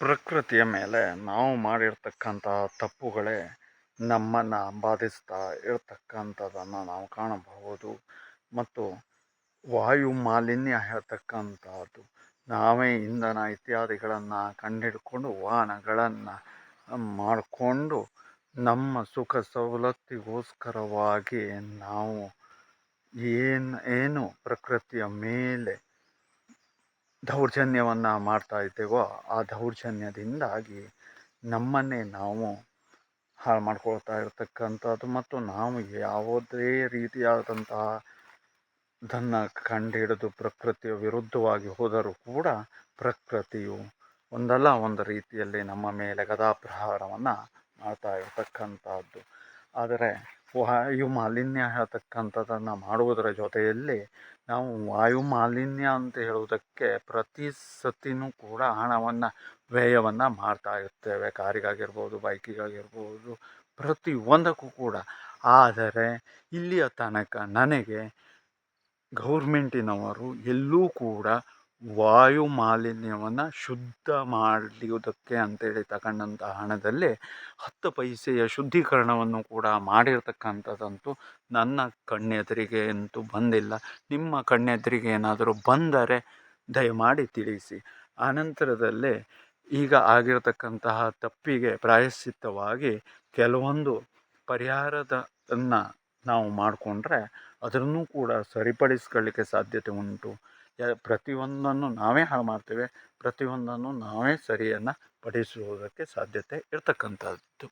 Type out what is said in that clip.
ಪ್ರಕೃತಿಯ ಮೇಲೆ ನಾವು ಮಾಡಿರ್ತಕ್ಕಂಥ ತಪ್ಪುಗಳೇ ನಮ್ಮನ್ನು ಬಾಧಿಸ್ತಾ ಇರತಕ್ಕಂಥದ್ದನ್ನು ನಾವು ಕಾಣಬಹುದು. ಮತ್ತು ವಾಯು ಮಾಲಿನ್ಯ ಹೇಳ್ತಕ್ಕಂಥದ್ದು, ನಾವೇ ಇಂಧನ ಇತ್ಯಾದಿಗಳನ್ನು ಕಂಡಿಡ್ಕೊಂಡು ವಾಹನಗಳನ್ನು ಮಾಡಿಕೊಂಡು ನಮ್ಮ ಸುಖ ಸವಲತ್ತಿಗೋಸ್ಕರವಾಗಿ ನಾವು ಏನು ಏನು ಪ್ರಕೃತಿಯ ಮೇಲೆ ದೌರ್ಜನ್ಯವನ್ನು ಮಾಡ್ತಾ ಇದ್ದೇವೋ ಆ ದೌರ್ಜನ್ಯದಿಂದಾಗಿ ನಮ್ಮನ್ನೇ ನಾವು ಹಾಳು ಮಾಡ್ಕೊಳ್ತಾ ಇರತಕ್ಕಂಥದ್ದು ಮತ್ತು ನಾವು ಯಾವುದೇ ರೀತಿಯಾದಂತಹ ಧನ್ನ ಕಂಡುಹಿಡಿದು ಪ್ರಕೃತಿಯ ವಿರುದ್ಧವಾಗಿ ಹೋದರೂ ಕೂಡ ಪ್ರಕೃತಿಯು ಒಂದಲ್ಲ ಒಂದು ರೀತಿಯಲ್ಲಿ ನಮ್ಮ ಮೇಲೆ ಗದಾಪ್ರಹಾರವನ್ನು ಮಾಡ್ತಾ ಇರತಕ್ಕಂಥದ್ದು. ಆದರೆ ವಾಯು ಮಾಲಿನ್ಯ ಹೇಳ್ತಕ್ಕಂಥದ್ದನ್ನು ಮಾಡುವುದರ ಜೊತೆಯಲ್ಲಿ ನಾವು ವಾಯು ಮಾಲಿನ್ಯ ಅಂತ ಹೇಳುವುದಕ್ಕೆ ಪ್ರತಿ ಸತಿನೂ ಕೂಡ ಹಣವನ್ನು, ವ್ಯಯವನ್ನು ಮಾಡ್ತಾ ಇರ್ತೇವೆ. ಕಾರಿಗಾಗಿರ್ಬೋದು, ಬೈಕಿಗಾಗಿರ್ಬೋದು, ಪ್ರತಿ ಒಂದಕ್ಕೂ ಕೂಡ. ಆದರೆ ಇಲ್ಲಿಯ ತನಕ ನನಗೆ ಗೌರ್ಮೆಂಟಿನವರು ಎಲ್ಲೂ ಕೂಡ ವಾಯು ಮಾಲಿನ್ಯವನ್ನು ಶುದ್ಧ ಮಾಡುವುದಕ್ಕೆ ಅಂತೇಳಿ ತಗೊಂಡಂಥ ಹಣದಲ್ಲಿ ಹತ್ತು ಪೈಸೆಯ ಶುದ್ಧೀಕರಣವನ್ನು ಕೂಡ ಮಾಡಿರ್ತಕ್ಕಂಥದ್ದಂತೂ ನನ್ನ ಕಣ್ಣೆದುರಿಗೆ ಅಂತೂ ಬಂದಿಲ್ಲ. ನಿಮ್ಮ ಕಣ್ಣೆದುರಿಗೆ ಏನಾದರೂ ಬಂದರೆ ದಯಮಾಡಿ ತಿಳಿಸಿ. ಆನಂತರದಲ್ಲಿ ಈಗ ಆಗಿರತಕ್ಕಂತಹ ತಪ್ಪಿಗೆ ಪ್ರಾಯಶ್ಚಿತ್ತವಾಗಿ ಕೆಲವೊಂದು ಪರಿಹಾರದನ್ನು ನಾವು ಮಾಡಿಕೊಂಡ್ರೆ ಅದನ್ನು ಕೂಡ ಸರಿಪಡಿಸ್ಕೊಳ್ಳಿಕ್ಕೆ ಸಾಧ್ಯತೆ ಉಂಟು. ಪ್ರತಿಯೊಂದನ್ನು ನಾವೇ ಹಾಳು ಮಾಡ್ತೇವೆ ಪ್ರತಿಯೊಂದನ್ನು ನಾವೇ ಸರಿಯನ್ನು ಪಡಿಸುವುದಕ್ಕೆ ಸಾಧ್ಯತೆ ಇರತಕ್ಕಂಥದ್ದು.